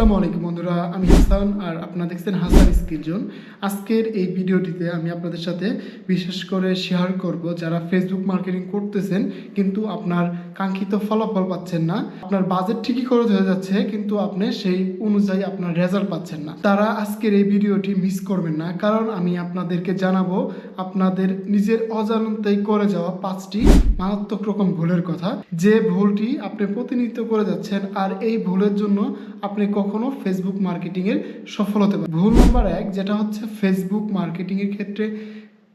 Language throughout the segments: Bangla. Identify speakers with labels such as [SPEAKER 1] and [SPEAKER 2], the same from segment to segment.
[SPEAKER 1] আসসালামু আলাইকুম বন্ধুরা, আমি হাসান আর আপনারা দেখছেন হাসান স্কিল জোন। আজকের এই ভিডিওটিতে আমি আপনাদের সাথে বিশেষ করে শেয়ার করব যারা ফেসবুক মার্কেটিং করতেছেন, কিন্তু আপনার কাঙ্ক্ষিত ফলাফল পাচ্ছেন না। আপনার বাজেট ঠিকই খরচ হয়ে যাচ্ছে, কিন্তু আপনি সেই অনুযায়ী আপনার রেজাল্ট পাচ্ছেন না। তারা আজকের এই ভিডিওটি মিস করবেন না, কারণ আমি আপনাদেরকে জানাব আপনাদের নিজের অজান্তেই করে যাওয়া পাঁচটি মারাত্মক রকম ভুলের কথা। যে ভুলটি আপনি প্রতিনিধিত্ব করে যাচ্ছেন, আর এই ভুলের জন্য আপনি কখনো ফেসবুক মার্কেটিংয়ের সফল হতে পারে ভুল নাম্বার এক, যেটা হচ্ছে ফেসবুক মার্কেটিংয়ের ক্ষেত্রে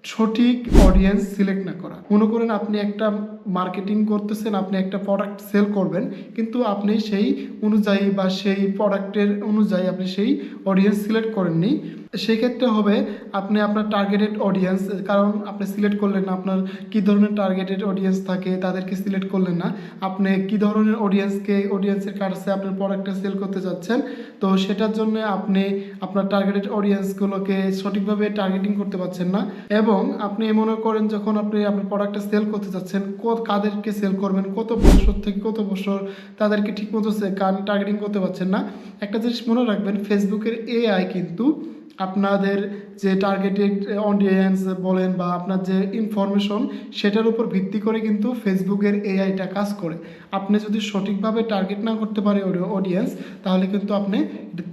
[SPEAKER 1] সঠিক অডিয়েন্স সিলেক্ট না করা। মনে করেন আপনি একটা মার্কেটিং করতেছেন, আপনি একটা প্রোডাক্ট সেল করবেন, কিন্তু আপনি সেই অনুযায়ী বা সেই প্রোডাক্টের অনুযায়ী আপনি সেই অডিয়েন্স সিলেক্ট করেননি। সেক্ষেত্রে হবে আপনি আপনার টার্গেটেড অডিয়েন্স কারণ আপনি সিলেক্ট করলেন না, আপনার কী ধরনের টার্গেটেড অডিয়েন্স থাকে তাদেরকে সিলেক্ট করলেন না। আপনি কী ধরনের অডিয়েন্সকে অডিয়েন্সের কাছে আপনার প্রোডাক্টটা সেল করতে চাচ্ছেন তো সেটার জন্য আপনি আপনার টার্গেটেড অডিয়েন্সগুলোকে সঠিকভাবে টার্গেটিং করতে পারছেন না। এবং আপনি মনে করেন যখন আপনি আপনার প্রোডাক্টটা সেল করতে চাচ্ছেন কত কাদেরকে সেল করবেন, কত বছর থেকে কত বছর তাদেরকে ঠিকমতো টার্গেটিং করতে পারছেন না। একটা জিনিস মনে রাখবেন ফেসবুকের এআই কিন্তু আপনাদের যে টার্গেটেড অডিয়েন্স বলেন বা আপনার যে ইনফরমেশন সেটার উপর ভিত্তি করে কিন্তু ফেসবুকের এআইটা কাজ করে। আপনি যদি সঠিকভাবে টার্গেট না করতে পারে অডিয়েন্স তাহলে কিন্তু আপনি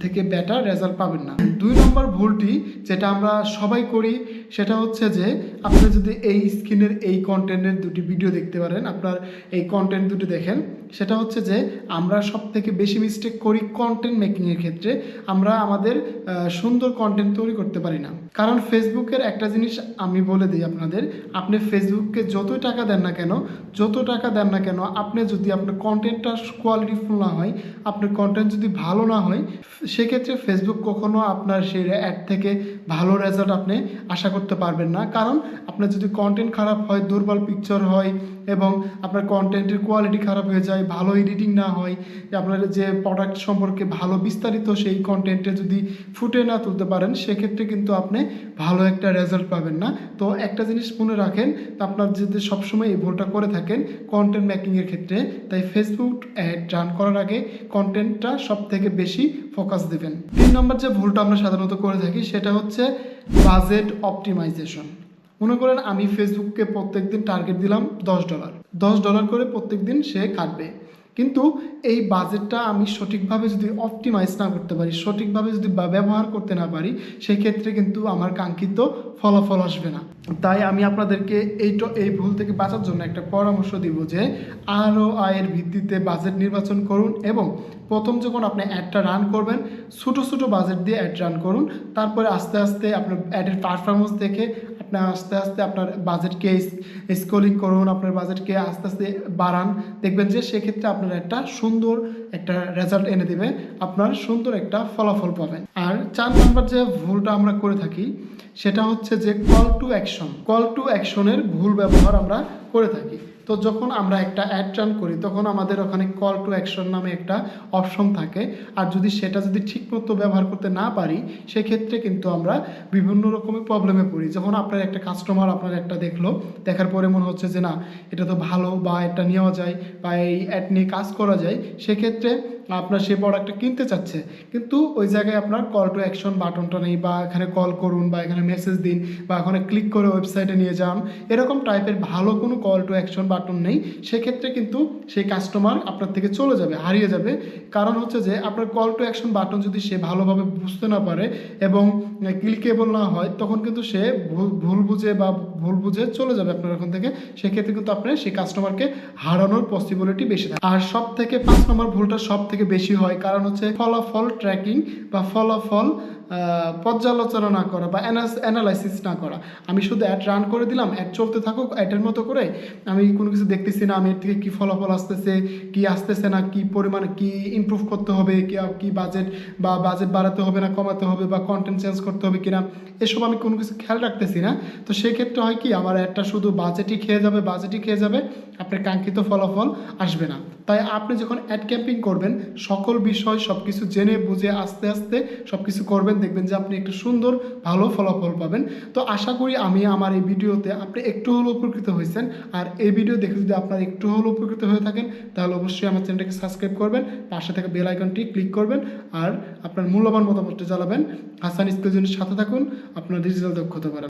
[SPEAKER 1] থেকে বেটার রেজাল্ট পাবেন না। দুই নম্বর ভুলটি যেটা আমরা সবাই করি সেটা হচ্ছে যে, আপনি যদি এই স্ক্রিনের এই কন্টেন্টের দুটি ভিডিও দেখতে পারেন, আপনার এই কন্টেন্ট দুটি দেখেন, সেটা হচ্ছে যে, আমরা সব থেকে বেশি মিস্টেক করি কন্টেন্ট মেকিংয়ের ক্ষেত্রে, আমরা আমাদের সুন্দর কন্টেন্ট তৈরি করতে পারি না। কারণ ফেসবুকের একটা জিনিস আমি বলে দিই আপনাদের, আপনি ফেসবুককে যতই টাকা দেন না কেন, যত টাকা দেন না কেন, আপনি যদি আপনার কন্টেন্টটা কোয়ালিটিফুল না হয়, আপনার কন্টেন্ট যদি ভালো না হয়, সেক্ষেত্রে ফেসবুক কখনো আপনার সেই অ্যাড থেকে ভালো রেজাল্ট আপনি আশা করতে পারবেন না। কারণ আপনার যদি কন্টেন্ট খারাপ হয়, দুর্বল পিকচার হয় এবং আপনার কন্টেন্টের কোয়ালিটি খারাপ হয়ে যায়, ভালো এডিটিং না হয়, আপনার যে প্রোডাক্ট সম্পর্কে ভালো বিস্তারিত সেই কন্টেন্টে যদি ফুটে না তুলতে পারেন, সেক্ষেত্রে কিন্তু আপনি ভালো একটা রেজাল্ট পাবেন না। তো একটা জিনিস মনে রাখেন, আপনার যদি সবসময় এই ভুলটা করে থাকেন কন্টেন্ট মেকিংয়ের ক্ষেত্রে, তাই ফেসবুক অ্যাড রান করার আগে কন্টেন্টটা সব থেকে বেশি ফোকাস দেবেন। তিন নম্বর যে ভুলটা আমরা সাধারণত করে থাকি, সেটা হচ্ছে বাজেট অপটিমাইজেশন। মনে করেন আমি ফেসবুককে প্রত্যেক দিন টার্গেট দিলাম দশ ডলার দশ ডলার করে প্রত্যেক দিন সে কাটবে। কিন্তু এই বাজেটটা আমি সঠিকভাবে যদি অপটিমাইজ না করতে পারি, সঠিকভাবে যদি ব্যবহার করতে না পারি, সেক্ষেত্রে কিন্তু আমার কাঙ্ক্ষিত ফলাফল আসবে না। তাই আমি আপনাদেরকে এই এই ভুল থেকে বাঁচার জন্য একটা পরামর্শ দিব যে, আরও আয়ের ভিত্তিতে বাজেট নির্বাচন করুন এবং প্রথম যখন আপনি অ্যাডটা রান করবেন, ছোটো ছোটো বাজেট দিয়ে অ্যাড রান করুন, তারপরে আস্তে আস্তে আপনার অ্যাডের পারফরমেন্স দেখে আপনি আস্তে আস্তে আপনার বাজেটকে স্কোলিং করুন, আপনার বাজেটকে আস্তে আস্তে বাড়ান, দেখবেন যে সেক্ষেত্রে আপনার একটা সুন্দর একটা রেজাল্ট এনে দেবে, আপনার সুন্দর একটা ফলাফল পাবেন। আর চার নম্বর যে ভুলটা আমরা করে থাকি, সেটা হচ্ছে যে call to action call to অ্যাকশনের ভুল ব্যবহার আমরা করে থাকি। তো যখন আমরা একটা অ্যাড রান করি, তখন আমাদের ওখানে কল টু অ্যাকশন নামে একটা অপশন থাকে। আর যদি সেটা যদি ঠিকমতো ব্যবহার করতে না পারি, সেক্ষেত্রে কিন্তু আমরা বিভিন্ন রকমের প্রবলেমে পড়ি। যখন আপনার একটা কাস্টমার আপনার একটা দেখল, দেখার পরে মনে হচ্ছে যে না, এটা তো ভালো বা এটা নেওয়া যায় বা এই অ্যাড নিয়ে কাজ করা যায়, সেক্ষেত্রে ক্ষেত্রে আপনার সেই প্রোডাক্টটা কিনতে চাচ্ছে। কিন্তু ওই জায়গায় আপনার কল টু অ্যাকশন বাটনটা নেই বা এখানে কল করুন বা এখানে মেসেজ দিন বা এখানে ক্লিক করে ওয়েবসাইটে নিয়ে যান, এরকম টাইপের ভালো কোনো কল টু অ্যাকশন বাটন নেই। সেক্ষেত্রে কিন্তু সেই কাস্টমার আপনার থেকে চলে যাবে, হারিয়ে যাবে। কারণ হচ্ছে যে, আপনার কল টু অ্যাকশন বাটন যদি সে ভালোভাবে বুঝতে না পারে এবং ক্লিকেবল না হয়, তখন কিন্তু সে ভুল- ভুল বুঝে বা ভুল বুঝে চলে যাবে আপনার ওখান থেকে। সেক্ষেত্রে কিন্তু আপনার সেই কাস্টমারকে হারানোর পসিবিলিটি বেশি থাকে। আর সব থেকে পাঁচ নম্বর ভুলটা সব থেকে বেশি হয়। কারণ হচ্ছে ফলাফল ট্র্যাকিং বা ফলাফল পর্যালোচনা না করা বা অ্যানালাইসিস না করা। আমি শুধু অ্যাড রান করে দিলাম অ্যাড চলতে থাকুক অ্যাডের মতো করে আমি কোনো কিছু দেখতেছি না, আমি এর থেকে কী ফলাফল আসতেছে, কি আসতেছে না, কি পরিমাণে, কি ইমপ্রুভ করতে হবে, কি কি বাজেট বা বাজেট বাড়াতে হবে না, কমাতে হবে বা কন্টেন্ট চেঞ্জ করতে হবে কিনা, এসব আমি কোনো কিছু খেয়াল রাখতেছি না। তো সেক্ষেত্রে হয় কি, আমার অ্যাডটা শুধু বাজেটই খেয়ে যাবে বাজেটই খেয়ে যাবে, আপনার কাঙ্ক্ষিত ফলাফল আসবে না। তাই আপনি যখন অ্যাড ক্যাম্পিং করবেন, সকল বিষয় সব কিছু জেনে, বুঝে, আস্তে আস্তে সব কিছু করবেন দেখবেন যে আপনি একটা সুন্দর, ভালো ফলাফল পাবেন। তো আশা করি আমি আমার এই ভিডিওতে আপনি একটু হলেও উপকৃত হয়েছেন। আর এই ভিডিও দেখে যদি আপনার একটু হলেও উপকৃত হয়ে থাকেন, তাহলে অবশ্যই আমার চ্যানেলটাকে সাবস্ক্রাইব করবেন, পাশে থেকে বেল আইকনটি ক্লিক করবেন, আর আপনার মূল্যবান মতামতটা জ্বালাবেন হাসান স্কুলের সাথে থাকুন, আপনার ডিজিটাল দক্ষতা